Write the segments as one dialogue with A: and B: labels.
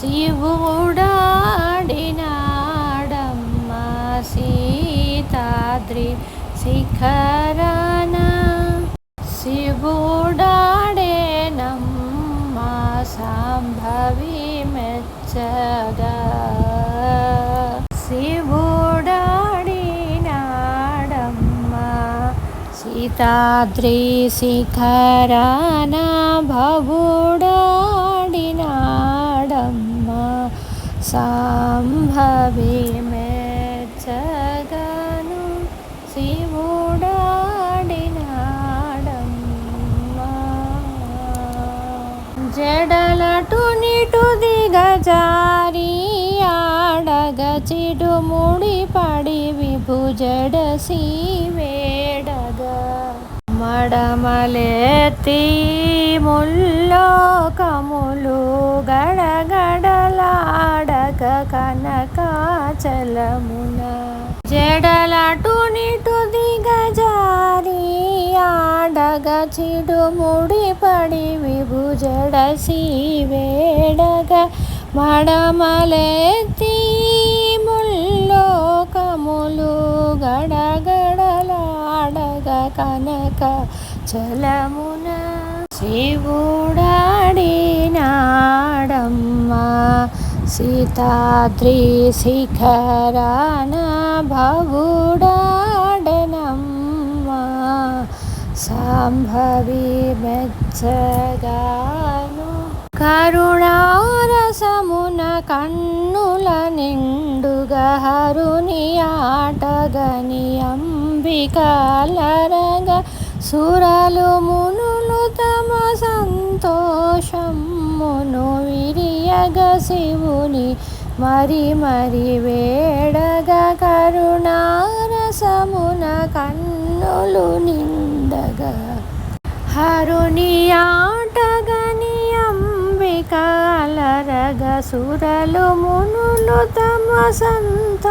A: శివుడాడినాడమ్మ సీతాద్రి శిఖరాన. శివుడాడేనమ్మ సాంభవి మెచ్చగా. శివుడాడినాడమ్మ సీతాద్రి శిఖరాన. భవుడాడినాడమ్మ సాంభవి మెచ్చగను శివుడాడినాడమ్మ జడలటు నిటు దిగజారి ఆడగ చిడుముడి పడి విభుజడసి వేడగా మడమలెత్తి ముల్లోకములు కనకాచలమున జడలటు నిటు దిగజారి ఆడగ చిడుముడి పడి విభుజడసి వేడగ మడమలెత్తి ముల్లోకములు గడగడలాడగ కనక చలమున. శివుడాడినాడమ్మ సీతాద్రి శిఖరాన భవుడాడనమ్మ సాంభవి మెచ్చగాను కరుణారసమున కన్నుల నిండుగా హరుని ఆటగని అంబికాలరగ సురలు మునులు తమ సంతోషం మును విరియగ శివుని మరి మరి వేడగ కరుణారసమున కన్నులు నిండగా. హరుని ఆటగని అంబికాలరగ సురలు మునులు తమ సంతోషమును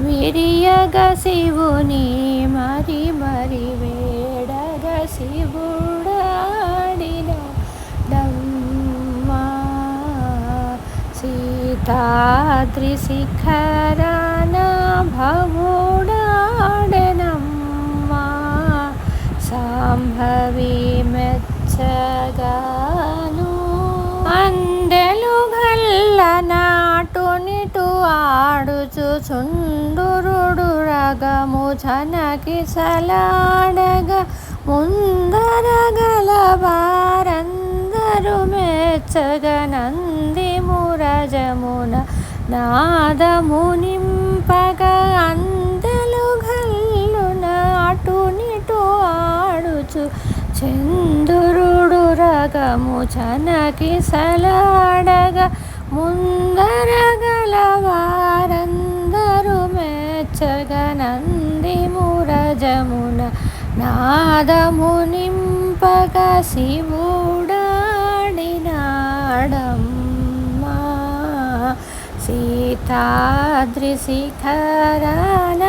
A: విరియగ శివుని మరి మరి వేడగ శివుడాడిన సీతాద్రి శిఖరాన భవుడాడనమ్మా సాంభవి మెచ్చగాను అందెలు గల్ల నాటునిటు ఆడుచు చుండురుడు రగము చనకి సలాడగ ముందర గల వారందరు మెచ్చగ సహజమున నాదము నింపగ అందలు గల్లున అటు నిటు ఆడుచు. చంద్రుడు రగము చనకి సలాడగ ముందర గల వారందరు మెచ్చగ నంది మురజమున నాదము నింపగ శివుడాడినాడమ్మా సీతాద్రి శిఖరాన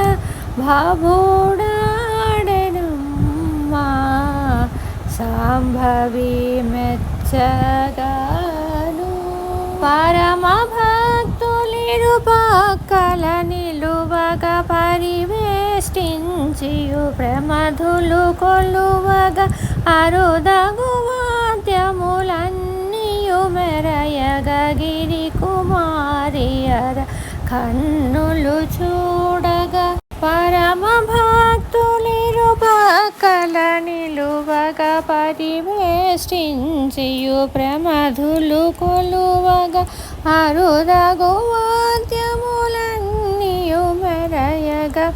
A: సాంభవి మెచ్చగాను. పరమ భక్తులిరు పక్కల నిలువగ పరివేష్టించియు ప్రమధులు కొలువగ అరుదగువ కన్నులు చూడగా పరమ భక్తులిరు పక్కల నిలువగ పరివేష్టించియు ప్రమధులు కొలువగా అరుదగు వాద్యములన్నీయు మెరయగా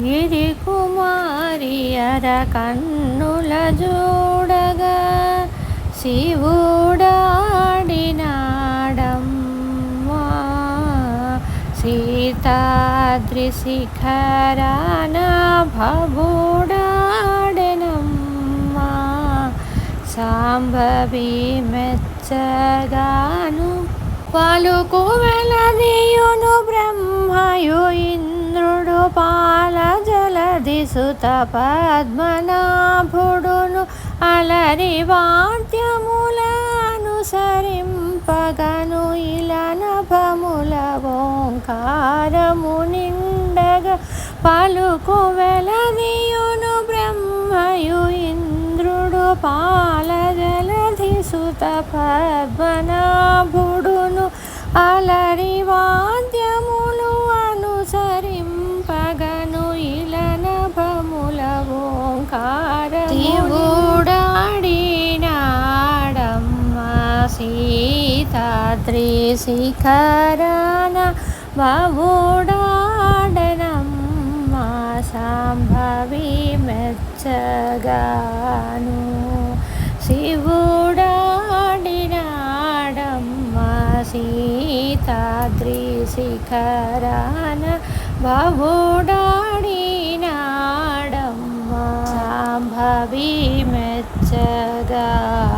A: గిరి కుమారియర కన్నుల చూడగా శివుడాడినాడ సీతాద్రి శిఖరాన భవుడాడెనమ్మా సాంభవి మెచ్చగాను పలుకు వెలదీయును బ్రహ్మయు పద్మనాభుడును అలరి వాద్యములను అనుసరింపగను ఇలా నభముల ఓంకారము నిండగా పలుకు వెలదియును బ్రహ్మయు ఇంద్రుడు పాల సుత పద్మనాభుడును అలరి సీతాద్రి శిఖరాన బావుడాడనమ్మ సాంభవి మెచ్చగాను శివుడాడినాడమ్మ సీతాద్రి శిఖరాన బావుడాడినాడమ్మ సాంభవి మెచ్చగాను